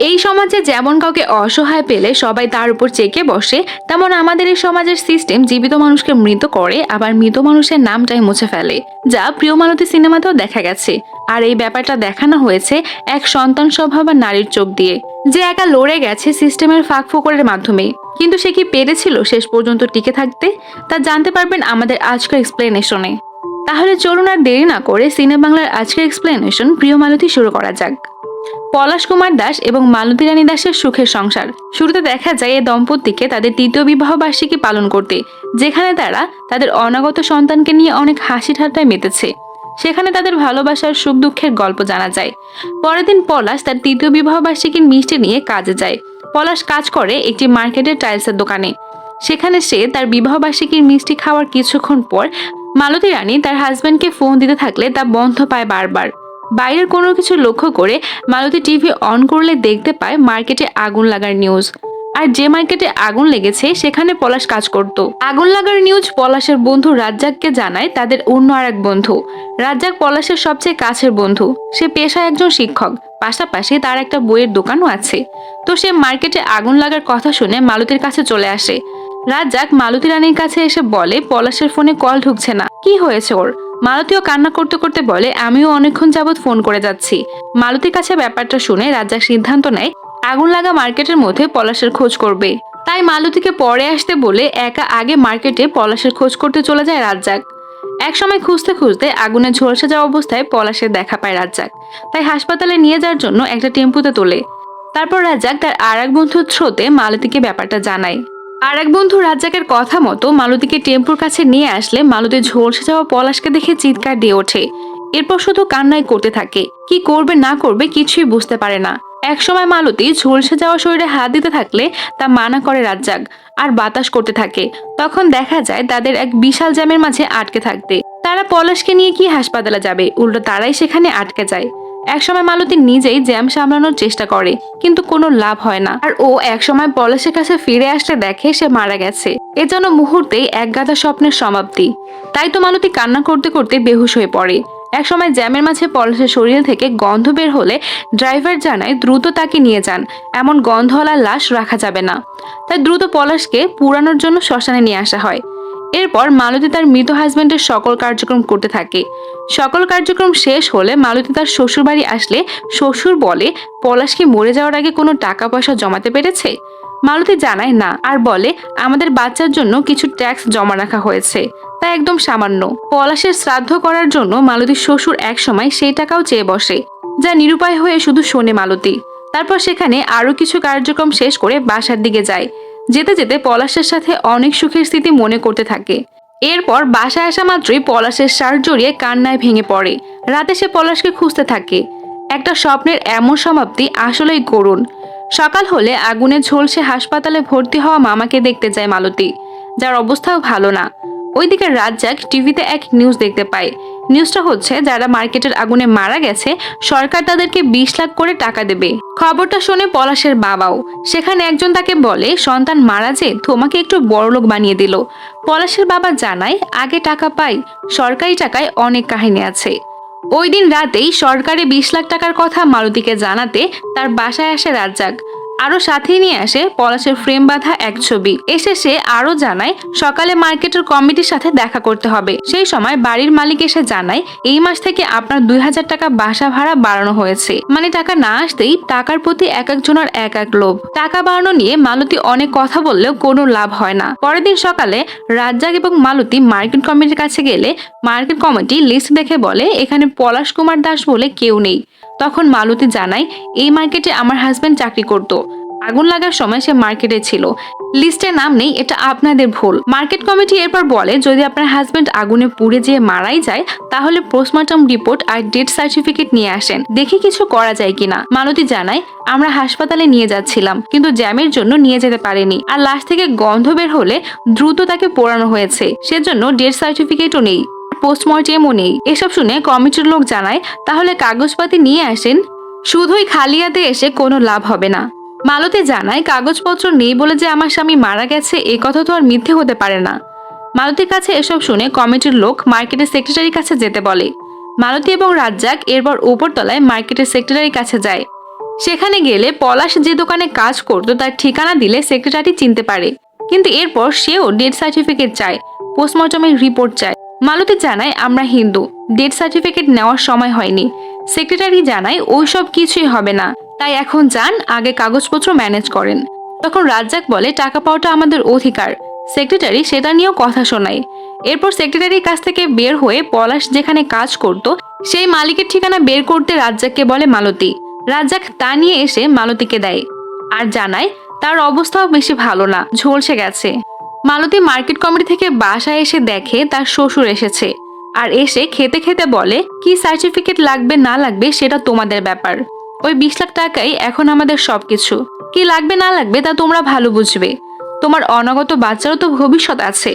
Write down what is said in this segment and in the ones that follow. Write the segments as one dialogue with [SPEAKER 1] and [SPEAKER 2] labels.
[SPEAKER 1] এই সমাজে যেমন কাউকে অসহায় পেলে সবাই তার উপর চেকে বসে, তেমন আমাদের এই সমাজের সিস্টেম জীবিত মানুষকে মৃত করে, আবার মৃত মানুষের নামটাই মুছে ফেলে, যা প্রিয় মালতী সিনেমাতেও দেখা গেছে। আর এই ব্যাপারটা দেখানো হয়েছে এক সন্তান স্বভাব আর নারীর চোখ দিয়ে, যে একা লড়ে গেছে সিস্টেমের ফাঁক ফোকরের মাধ্যমে। কিন্তু সে কি পেরেছিল শেষ পর্যন্ত টিকে থাকতে? তা জানতে পারবেন আমাদের আজকের এক্সপ্লেনেশনে তাহলে চলুন আর দেরি না করে সিনে বাংলার আজকের এক্সপ্লেনেশন প্রিয় মালতী শুরু করা যাক। পলাশ কুমার দাস এবং মালতী রানী দাসের সুখের সংসার। শুরুতে দেখা যায় এ দম্পতিকে তাদের তৃতীয় বিবাহ বার্ষিকী পালন করতে, যেখানে তারা তাদের অনাগত সন্তানকে নিয়ে অনেক হাসি ঠাট্টায় মেতেছে। সেখানে তাদের ভালোবাসার সুখ দুঃখের গল্প জানা যায়। পরের দিন পলাশ তার তৃতীয় বিবাহ বার্ষিকীর মিষ্টি নিয়ে কাজে যায়। পলাশ কাজ করে একটি মার্কেটের টাইলসের দোকানে। সেখানে সে তার বিবাহ বার্ষিকীর মিষ্টি খাওয়ার কিছুক্ষণ পর মালতী রানী তার হাজব্যান্ডকে ফোন দিতে থাকলে তা বন্ধ পায় বারবার। বাইরের কোনো কিছু লক্ষ্য করে মালতী টিভি অন করলে দেখতে পায় মার্কেটে আগুন লাগার নিউজ। আর যে মার্কেটে আগুন লেগেছে, সেখানে পলাশ কাজ করত। আগুন লাগার নিউজ পলাশের বন্ধু রাজ্জাককে জানায় তাদের অন্য আর এক বন্ধু। রাজ্জাক পলাশের সবচেয়ে কাছের বন্ধু। সে পেশায় একজন শিক্ষক। পাশাপাশি তার একটা বইয়ের দোকানও আছে। তো সে মার্কেটে আগুন লাগার কথা শুনে মালতীর কাছে চলে আসে। রাজ্জাক মালতী রানীর কাছে এসে বলে, পলাশের ফোনে কল ঢুকছে না। কি হয়েছে ওর? মালতীও কান্না করতে করতে বলে, আমিও অনেকক্ষণ যাবৎ ফোন করে যাচ্ছি। মালতীর কাছে ব্যাপারটা শুনে রাজ্জাক সিদ্ধান্ত নেয়, আগুন লাগা মার্কেটের মধ্যে পলাশের খোঁজ করবে। তাই মালতীকে পরে আসতে বলে একা আগে মার্কেটে পলাশের খোঁজ করতে চলে যায় রাজ্জাক। এক সময় খুঁজতে খুঁজতে আগুনে ঝলসে যাওয়া অবস্থায় পলাশের দেখা পায় রাজ্জাক। তাই হাসপাতালে নিয়ে যাওয়ার জন্য একটা টেম্পুতে তোলে। তারপর রাজ্জাক তার আর এক বন্ধুর থ্রোতে মালতীকে ব্যাপারটা জানায়। আর এক বন্ধু রাজ্জাকের কথা মতো মালতীকে টেম্পুর কাছে নিয়ে আসলে মালতী ঝলসে যাওয়া পলাশকে দেখে চিৎকার দিয়ে ওঠে। এরপর শুধু কান্নাই করতে থাকে। কি করবে, না করবে কিছুই বুঝতে পারে না। একসময় মালতী ঝলসে যাওয়া শরীরে হাত দিতে থাকলে তা মানা করে রাজ্জাক আর বাতাস করতে থাকে। তখন দেখা যায় তাদের এক বিশাল জ্যামের মাঝে আটকে থাকতে। তারা পলাশকে নিয়ে কি হাসপাতালে যাবে? উল্টো তারাই সেখানে আটকে যায়। একসময় মালতী নিজেই জ্যাম সামলানোর চেষ্টা করে, কিন্তু কোনো লাভ হয় না। আর ও একসময় পলাশের কাছে ফিরে আসতে দেখে সে মারা গেছে। এ যেন মুহূর্তেই একগাদা স্বপ্নের সমাপ্তি। তাই তো মালতী কান্না করতে করতে বেহুশ হয়ে পড়ে। একসময় জ্যামের মাঝে পলাশের শরীর থেকে গন্ধ বের হলে ড্রাইভার জানায়, দ্রুত তাকে নিয়ে যান। এমন গন্ধওয়ালা লাশ রাখা যাবে না। তাই দ্রুত পলাশকে পুরানোর জন্য শ্মশানে নিয়ে আসা হয়। এরপর মালতী তার মৃত হাজবেন্ডের সকল কার্যক্রম করতে থাকে। সকল কার্যক্রম শেষ হলে মালতী তার শ্বশুর বাড়ি আসলে শ্বশুর বলে, পলাশ কি মরে যাওয়ার আগে কোনো টাকা পয়সা জমাতে পেরেছে? মালতী জানায়, না। আর বলে, আমাদের বাচ্চার জন্য কিছু ট্যাক্স জমা রাখা হয়েছে। তা একদম সামান্য। পলাশের শ্রাদ্ধ করার জন্য মালতীর শ্বশুর একসময় সেই টাকাও চেয়ে বসে, যা নিরুপায় হয়ে শুধু শোনে মালতী। তারপর সেখানে আরও কিছু কার্যক্রম শেষ করে বাসার দিকে যায়। যেতে যেতে পলাশের সাথে অনেক সুখের স্মৃতি মনে করতে থাকে। এরপর বাসায় আসা মাত্রই পলাশের শার্ট জড়িয়ে কান্নায় ভেঙে পড়ে। রাতে সে পলাশকে খুঁজতে থাকে। একটা স্বপ্নের এমন সমাপ্তি আসলেই করুণ। সকাল হলে আগুনে ঝলসে হাসপাতালে ভর্তি হওয়া মামাকে দেখতে যায় মালতী। যার অবস্থাও ভালো না। ওইদিকে রাজ্জাক টিভিতে এক নিউজ দেখতে পায়। নিউজটা হচ্ছে, যারা মার্কেটের আগুনে মারা গেছে, সরকার তাদেরকে বিশ লাখ করে টাকা দেবে। খবরটা শুনে পলাশের বাবাও। সেখানে একজন তাকে বলে, সন্তান মারা যে, তোমাকে একটু বড়লোক বানিয়ে দিল। পলাশের বাবা জানায়, আগে টাকা পাই, সরকারি টাকায় অনেক কাহিনী আছে। ওই দিন রাতেই সরকারে বিশ লাখ টাকার কথা মালতীকে জানাতে তার বাসায় আসে রাজ্জাক। আরও সাথে নিয়ে আসে পলাশের ফ্রেম বাঁধা এক ছবি। এসে সে আরও জানায়, সকালে মার্কেটের কমিটির সাথে দেখা করতে হবে। সেই সময় বাড়ির মালিক এসে জানায়, এই মাস থেকে আপনার দুই হাজার টাকা বাসা ভাড়া বাড়ানো হয়েছে। মানে টাকা না আসতেই টাকার প্রতি এক একজনের এক এক লোভ। টাকা বাড়ানো নিয়ে মালতী অনেক কথা বললেও কোনো লাভ হয় না। পরের দিন সকালে রাজ্জাক এবং মালতী মার্কেট কমিটির কাছে গেলে মার্কেট কমিটি লিস্ট দেখে বলে, এখানে পলাশ কুমার দাস বলে কেউ নেই। তখন মালতী জানায়, এই মার্কেটে আমার হাজব্যান্ড চাকরি করত। আগুন লাগার সময় সে মার্কেটে ছিল। লিস্টে নাম নেই, এটা আপনাদের ভুল। মার্কেট কমিটি এরপর বলে, যদি আপনার হাজবেন্ড আগুনে পুড়ে যেয়ে মারাই যায়, তাহলে পোস্টমর্টম রিপোর্ট আর ডেথ সার্টিফিকেট নিয়ে আসেন। দেখি কিছু করা যায় কিনা? মালতী জানায়, আমরা হাসপাতালে নিয়ে যাচ্ছিলাম, কিন্তু জ্যামের জন্য নিয়ে যেতে পারেনি। আর লাশ থেকে গন্ধ বের হলে দ্রুত তাকে পোড়ানো হয়েছে। সেজন্য ডেথ সার্টিফিকেটও নেই। পোস্টমর্টেমও নেই। এসব শুনে কমিটির লোক জানায়, তাহলে কাগজপাতি নিয়ে আসেন? শুধুই খালিয়াতে এসে কোনো লাভ হবে না। মালতী জানায়, কাগজপত্র নেই বলে যে আমার স্বামী মারা গেছে, এ কথা তো আর মিথ্যে হতে পারে না। মালতীর কাছে এসব শুনে কমিটির লোক মার্কেটের সেক্রেটারির কাছে যেতে বলে। মালতী এবং রাজ্জাক এরপর উপরতলায় মার্কেটের সেক্রেটারির কাছে যায়। সেখানে গেলে পলাশ যে দোকানে কাজ করতো, তার ঠিকানা দিলে সেক্রেটারি চিনতে পারে। কিন্তু এরপর সেও ডেথ সার্টিফিকেট চায়, পোস্টমর্টমের রিপোর্ট চায়। মালতী জানায়, আমরা হিন্দু। ডেথ সার্টিফিকেট নেওয়ার সময় হয়নি। সেক্রেটারি জানায়, ওইসব কিছুই হবে না। তাই এখন যান, আগে কাগজপত্র ম্যানেজ করেন। তখন রাজ্জাক বলে, টাকা পাওয়াটা আমাদের অধিকার। সেক্রেটারি সেটা নিয়েও কথা শোনায়। এরপর সেক্রেটারির কাছ থেকে বের হয়ে পলাশ যেখানে কাজ করত, সেই মালিকের ঠিকানা বের করতে রাজ্জাককে বলে মালতী। রাজ্জাক তা নিয়ে এসে মালতীকে দেয়। আর জানায়, তার অবস্থাও বেশি ভালো না, ঝলসে গেছে। মালতী মার্কেট কমিটি থেকে বাসায় এসে দেখে তার শ্বশুর এসেছে আর এসে খেতে খেতে বলে, কি সার্টিফিকেট লাগবে, না লাগবে সেটা তোমাদের ব্যাপার। ওই বিশ লাখ টাকাই এখন আমাদের সবকিছু। কি লাগবে, না লাগবে তা তোমরা ভালো বুঝবে। তোমার অনাগত বাচ্চারও তো ভবিষ্যৎ আছে।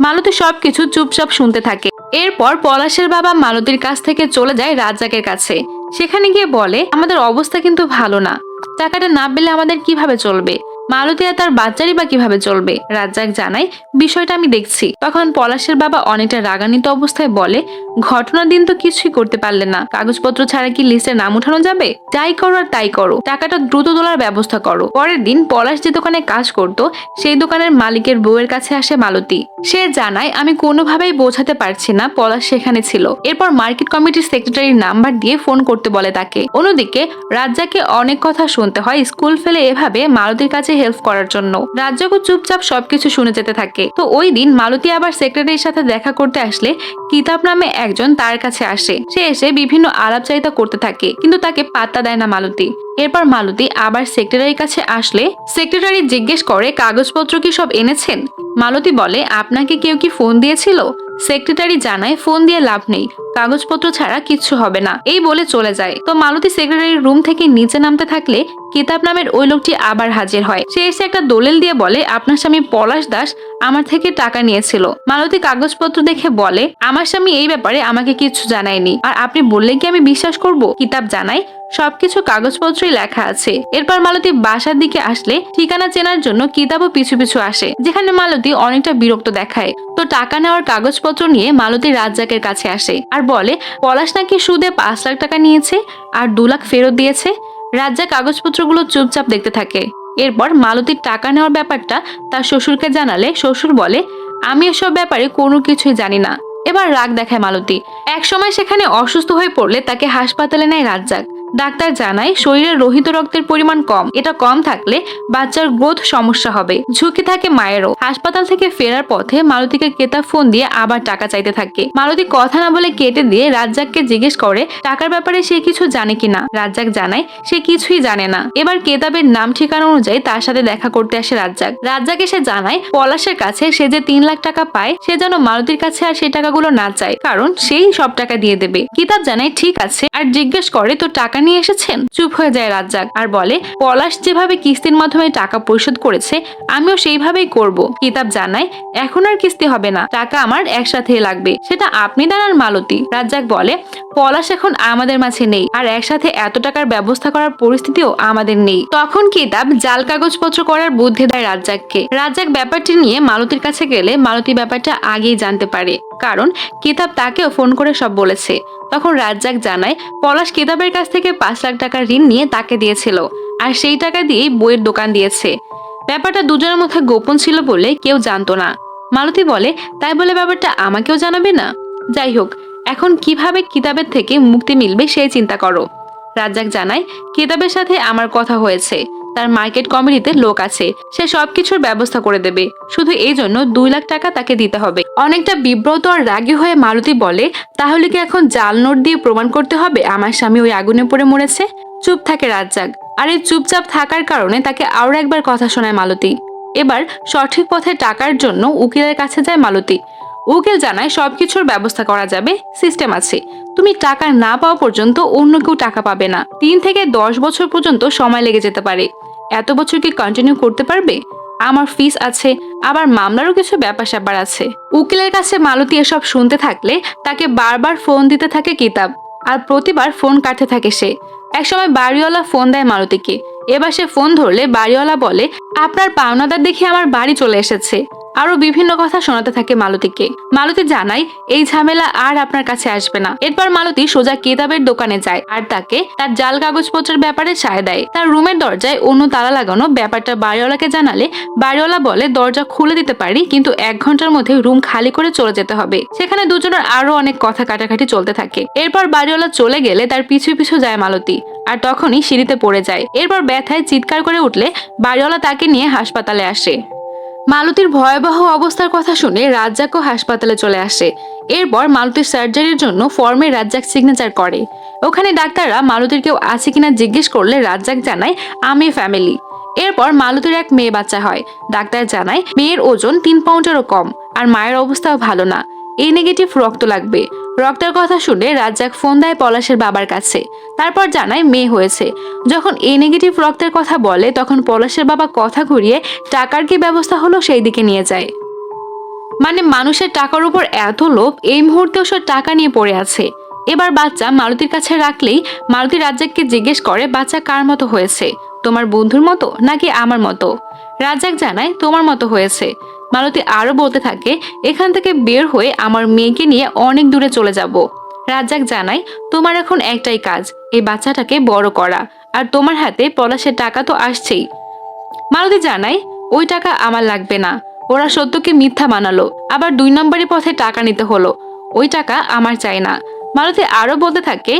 [SPEAKER 1] মালতী সবকিছু চুপচাপ শুনতে থাকে। এরপর পলাশের বাবা মালতীর কাছ থেকে চলে যায় রাজ্জাকের কাছে। সেখানে গিয়ে বলে, আমাদের অবস্থা কিন্তু ভালো না। টাকাটা না পেলে আমাদের কীভাবে চলবে? মালতী আর তার বাচ্চারই বা কীভাবে চলবে? রাজ্জাক জানায়, বিষয়টা আমি দেখছি। তখন পলাশের বাবা অনেকটা রাগান্বিত অবস্থায় বলে, ঘটনার দিন তো কিছুই করতে পারলে না। কাগজপত্র ছাড়া কি লিস্টে নাম উঠানো যাবে? যাই করো আর তাই করো। টাকাটা দ্রুত তোলার ব্যবস্থা করো। পরের দিন পলাশ যে দোকানে কাজ করত, সেই দোকানের মালিকের বউয়ের কাছে আসে মালতী। সে জানায়, আমি কোনোভাবেই বোঝাতে পারছি না, পলাশ সেখানে ছিল। এরপর মার্কেট কমিটির সেক্রেটারির নাম্বার দিয়ে ফোন করতে বলে তাকে। অন্যদিকে রাজ্জাকে অনেক কথা শুনতে হয়। স্কুল ফেলে এভাবে মালতীর কাছে হেল্প করার জন্য। রাজ্জাকও চুপচাপ সবকিছু শুনে যেতে থাকে। তো ওই দিন মালতী আবার সেক্রেটারির সাথে দেখা করতে আসলে কিতাব নামে একজন তার কাছে আসে। সে এসে বিভিন্ন আলাপচারিতা করতে থাকে, কিন্তু তাকে পাত্তা দেয় না মালতী। এরপর মালতী আবার সেক্রেটারির কাছে আসলে সেক্রেটারি জিজ্ঞেস করে, কাগজপত্র কি সব এনেছেন? মালতী বলে, আপনাকে কেউ কি ফোন দিয়েছিল? সেক্রেটারি জানায় ফোন দিয়ে লাভ নেই। কাগজপত্র ছাড়া কিচ্ছু হবে না। এই বলে চলে যায়। তো মালতী সেক্রেটারির রুম থেকে নিচে নামতে থাকলে কিতাব নামের ওই লোকটি আবার হাজির হয়। সে এসে একটা দলিল দিয়ে বলে, আপনার স্বামী পলাশ দাস আমার থেকে টাকা নিয়েছিল। মালতী কাগজপত্র দেখে বলে, আমার স্বামী এই ব্যাপারে আমাকে কিছু জানায়নি। আর আপনি বললে কি আমি বিশ্বাস করব? কিতাব জানাই, সবকিছু কাগজপত্রই লেখা আছে। এরপর মালতী বাসার দিকে আসলে ঠিকানা চেনার জন্য কিতাবও পিছু পিছু আসে, যেখানে মালতী অনেকটা বিরক্ত দেখায়। তো টাকা নেওয়ার কাগজপত্র নিয়ে মালতী রাজ্জাকের কাছে আসে আর বলে, পলাশ নাকি সুদে পাঁচ লাখ টাকা নিয়েছে আর দু লাখ ফেরত দিয়েছে? রাজ্জাক কাগজপত্রগুলো চুপচাপ দেখতে থাকে। এরপর মালতীর টাকা নেওয়ার ব্যাপারটা তার শ্বশুরকে জানালে শ্বশুর বলে, আমি এসব ব্যাপারে কোনো কিছুই জানি না। এবার রাগ দেখায় মালতী। একসময় সেখানে অসুস্থ হয়ে পড়লে তাকে হাসপাতালে নেয় রাজ্জাক। ডাক্তার জানায়, শরীরে রোহিত রক্তের পরিমাণ কম। এটা কম থাকলে বাচ্চার গ্রোথ সমস্যা হবে। ঝুঁকি থাকে মায়েরও। হাসপাতাল থেকে ফেরার পথে মালতীকে কেতা ফোন দিয়ে আবার টাকা চাইতে থাকে। মালতী কথা না বলে কেটে দিয়ে রাজ্জাককে জিজ্ঞেস করে, টাকার ব্যাপারে সে কিছু জানে কিনা? রাজ্জাক জানায়, সে কিছুই জানে না। এবার কেতাবের নাম ঠিকানা অনুযায়ী তার সাথে দেখা করতে আসে রাজ্জাক। রাজ্জাক এসে জানায়, পলাশের কাছে সে যে তিন লাখ টাকা পায়, সে যেন মালতীর কাছে আর সেই টাকাগুলো না চায়, কারণ সেই সব টাকা দিয়ে দেবে। কিতাব জানায়, ঠিক আছে। আর জিজ্ঞেস করে তো টাকা নিয়ে এসেছেন? চুপ হয়ে যায় রাজ্জাক। আর বলে, পলাশ যেভাবে কিস্তির মাধ্যমে টাকা পরিশোধ করেছে, আমিও সেইভাবেই করব। কিতাব জানায়, এখন আর কিস্তি হবে না, টাকা আমার একসাথে লাগবে। সেটা আপনি আর মালতী। রাজ্জাক বলে, পলাশ এখন আমাদের মাঝে নেই, আর একসাথে এত টাকার ব্যবস্থা করার পরিস্থিতিও আমাদের নেই। তখন কিতাব জাল কাগজপত্র করার বুদ্ধি দেয় রাজ্জাককে। রাজ্জাক ব্যাপারটি নিয়ে মালতীর কাছে গেলে মালতী ব্যাপারটা আগেই জানতে পারে। কারণ কিতাব তাকেও ফোন করে সব বলেছে। তখন রাজ্জাক জানায়, পলাশ কিতাবের কাছ থেকে পাঁচ লাখ টাকার ঋণ নিয়ে তাকে দিয়েছিল, আর সেই টাকা দিয়েই বইয়ের দোকান দিয়েছে। ব্যাপারটা দুজনের মধ্যে গোপন ছিল বলে কেউ জানতো না। মালতী বলে, তাই বলে ব্যাপারটা আমাকেও জানাবে না? যাই হোক, এখন কীভাবে কিতাবের থেকে মুক্তি মিলবে সেই চিন্তা করো। রাজ্জাক জানায়, কিতাবের সাথে আমার কথা হয়েছে। তার মার্কেট কমিটিতে লোক আছে। সে সবকিছুর ব্যবস্থা করে দেবে। শুধু এই জন্য দুই লাখ টাকা তাকে দিতে হবে। অনেকটা বিব্রত আর রাগী হয়ে মালতী বলে, তাহলে কি এখন জাল নোট দিয়ে প্রমাণ করতে হবে আমার স্বামী ওই আগুনে পড়ে মরেছে? চুপ থাকে রাজ্জাক। আর এই চুপচাপ থাকার কারণে তাকে আরও একবার কথা শোনায় মালতী। এবার সঠিক পথে টাকার জন্য উকিলের কাছে যায় মালতী। উকিল জানায় সবকিছুর ব্যবস্থা করা যাবে, সিস্টেম আছে। তুমি টাকা না পাওয়া পর্যন্ত অন্য কেউ টাকা পাবে না। তিন থেকে দশ বছর পর্যন্ত সময় লেগে যেতে পারে। এত বছর কি কন্টিনিউ করতে পারবে? আমার ফিস আছে, আবার মামলারও কিছু ব্যাপার স্যাপার আছে। উকিলের কাছে মালতী এসব শুনতে থাকলে তাকে বারবার ফোন দিতে থাকে কিতাব, আর প্রতিবার ফোন কাটতে থাকে সে। একসময় বাড়িওয়ালা ফোন দেয় মালতীকে। এবার সে ফোন ধরলে বাড়িওয়ালা বলে, আপনার পাওনাদার দেখে আমার বাড়ি চলে এসেছে। আরও বিভিন্ন কথা শোনাতে থাকে মালতীকে। মালতী জানায়, এই ঝামেলা আর আপনার কাছে আসবে না। এরপর মালতী সোজা কেতাবের দোকানে যায় আর তাকে তার জাল কাগজপত্রের ব্যাপারে সায় দেয়। তার রুমের দরজায় অন্য তালা লাগানো ব্যাপারটা বাড়িওয়ালাকে জানালে, বাড়িওয়ালা বলে, দরজা খুলে দিতে পারি, কিন্তু এক ঘণ্টার মধ্যে রুম খালি করে চলে যেতে হবে। সেখানে দুজনের আরও অনেক কথা কাটাকাটি চলতে থাকে। এরপর বাড়িওয়ালা চলে গেলে তার পিছু পিছু যায় মালতী আর তখনই সিঁড়িতে পড়ে যায়। এরপর ব্যথায় চিৎকার করে উঠলে বাড়িওয়ালা তাকে নিয়ে হাসপাতালে আসে। মালতীর ভয়াবহ অবস্থার কথা শুনে রাজ্জাকও হাসপাতালে চলে আসে। এরপর মালতীর সার্জারির জন্য ফর্মে রাজ্জাক সিগনেচার করে। ওখানে ডাক্তাররা মালতীর কেউ আছে কিনা জিজ্ঞেস করলে রাজ্জাক জানায়, আমি ফ্যামিলি এরপর মালতীর এক মেয়ে বাচ্চা হয়। ডাক্তার জানায়, মেয়ের ওজন তিন পাউন্ডেরও কম, আর মায়ের অবস্থাও ভালো না। এই নেগেটিভ রক্ত লাগবে। রক্তের কথা শুনে রাজ্জাক ফোন দেয় পলাশের বাবার কাছে। তারপর জানায় মেয়ে হয়েছে। যখন এ নেগেটিভ রক্তের কথা বলে, তখন পলাশের বাবা কথা ঘুরিয়ে টাকার কি ব্যবস্থা হলো সেই দিকে নিয়ে যায়। মানে মানুষের টাকার উপর এত লোভ, এই মুহূর্তেও সে টাকা নিয়ে পড়ে আছে। এবার বাচ্চা মালতীর কাছে রাখলেই মালতী রাজ্জাককে জিজ্ঞেস করে, বাচ্চা কার মতো হয়েছে? তোমার বন্ধুর মতো নাকি আমার মতো? রাজ্জাক জানায়, তোমার মতো হয়েছে। মালতী আরও বলতে থাকে, এখান থেকে বের হয়ে আমার মেয়েকে নিয়ে অনেক দূরে চলে যাব। রাজ্জাক জানায়, তোমার এখন একটাই কাজ, এই বাচ্চাটাকে বড় করা, আর তোমার হাতে পলাশের টাকা তো আসছেই। মালতী জানায়, ওই টাকা আমার লাগবে না, ওরা সত্যকে মিথ্যা বানালো আবার দুই নম্বরের পথে টাকা নিতে হলো, ওই টাকা আমার চাই না। মালতী আরও বলতে থাকে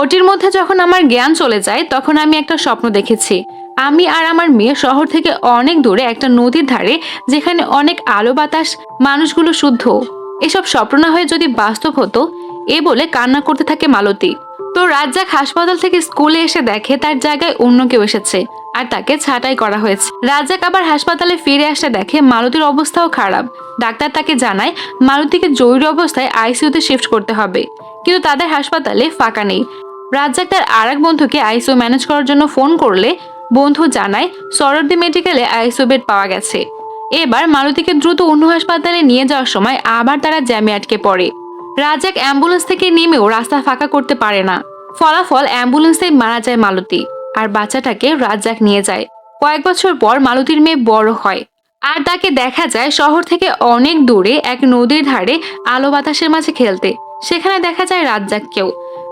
[SPEAKER 1] ওটির মধ্যে যখন আমার জ্ঞান চলে যায়, তখন আমি একটা স্বপ্ন দেখেছি আমি আর আমার মেয়ে শহর থেকে অনেক দূরে একটা নদীর ধারে, যেখানে অনেক আলো বাতাস, মানুষগুলো শুদ্ধ। এসব স্বপ্ন না হয়ে যদি বাস্তব হতো, এ বলে কান্না করতে থাকে মালতী। তো রাজ্জাক হাসপাতাল থেকে স্কুলে এসে দেখে তার জায়গায় অন্য কেউ এসেছে, আর তাকে ছাঁটাই করা হয়েছে। রাজ্জাক আবার হাসপাতালে ফিরে আসে দেখে মালতীর অবস্থাও খারাপ। ডাক্তার তাকে জানায়, মালতীকে জরুরি অবস্থায় আইসিইউতে শিফট করতে হবে। কিন্তু তাদের হাসপাতালে ফাঁকা নেই। রাজ্জাক তার আর এক বন্ধুকে আইসিইউ ম্যানেজ করার জন্য ফোন করলে বন্ধু জানায়, সরদ্দি মেডিকেলে আইসিইউ বেড পাওয়া গেছে। এবার মালতীকে দ্রুত অন্য হাসপাতালে নিয়ে যাওয়ার সময় আবার তারা জ্যামে আটকে পড়ে। রাজাক অ্যাম্বুলেন্স থেকে নেমেও রাস্তা ফাঁকা করতে পারে না। ফলাফল অ্যাম্বুলেন্সে মারা যায় মালতী আর বাচ্চাটাকে রাজ্জাক নিয়ে যায়। কয়েক বছর পর মালতীর মেয়ে বড় হয়। আর তাকে দেখা যায় শহর থেকে অনেক দূরে এক নদীর ধারে আলো বাতাসের মাঝে খেলতে। সেখানে দেখা যায় রাজ্জাককেও।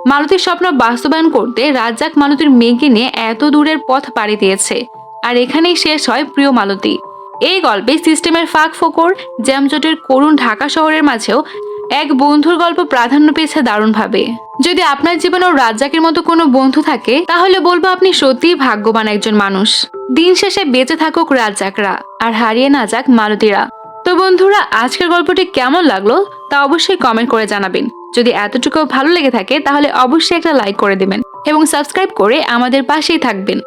[SPEAKER 1] মালতীর স্বপ্ন বাস্তবায়ন করতে রাজ্জাক মালতীর মেয়েকে নিয়ে এত দূরের পথ পাড়ি দিয়েছে। আর এখানেই শেষ হয় প্রিয় মালতী। এই গল্পে সিস্টেমের ফাঁক ফোকর, জ্যামজটের করুণ ঢাকা শহরের মাঝেও এক বন্ধুর গল্প প্রাধান্য পেয়েছে দারুণভাবে। যদি আপনার জীবনেও রাজ্জাকের মতো কোনো বন্ধু থাকে, তাহলে বলব আপনি সত্যিই ভাগ্যবান একজন মানুষ। দিন শেষে বেঁচে থাকুক রাজ্জাকরা, আর হারিয়ে না যাক মালতীরা। তো বন্ধুরা, আজকের গল্পটি কেমন লাগল তা অবশ্যই কমেন্ট করে জানাবেন। যদি এতটুকু ভালো লেগে থাকে, তাহলে অবশ্যই একটা লাইক করে দেবেন এবং সাবস্ক্রাইব করে আমাদের পাশেই থাকবেন।